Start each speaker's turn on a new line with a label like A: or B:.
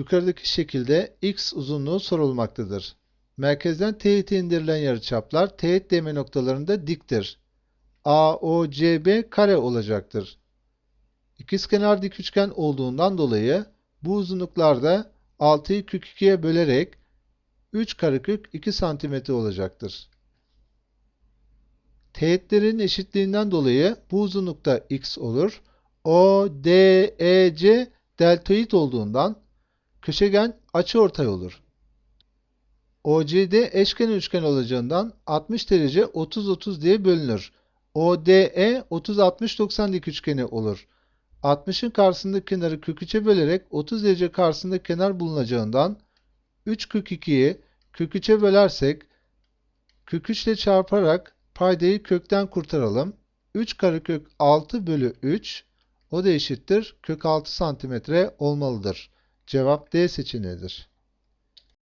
A: Yukarıdaki şekilde x uzunluğu sorulmaktadır. Merkezden teğete indirilen yarıçaplar teğet değme noktalarında diktir. AOCB kare olacaktır. İkizkenar dik üçgen olduğundan dolayı bu uzunluklarda 6'yı kök 2'ye bölerek 3 karekök 2 cm olacaktır. Teğetlerin eşitliğinden dolayı bu uzunlukta x olur. ODEC deltoid olduğundan köşegen açıortay olur. OCD eşkenar üçgen olacağından 60 derece 30-30 diye bölünür. ODE 30-60-90 dik üçgeni olur. 60'ın karşısındaki kenarı kök 3'e bölerek 30 derece karşısındaki kenar bulunacağından 3 kök 2'yi kök 3'e bölersek kök 3 ile çarparak paydayı kökten kurtaralım. 3 karekök 6 bölü 3 o da eşittir kök 6 santimetre olmalıdır. Cevap D seçeneğidir.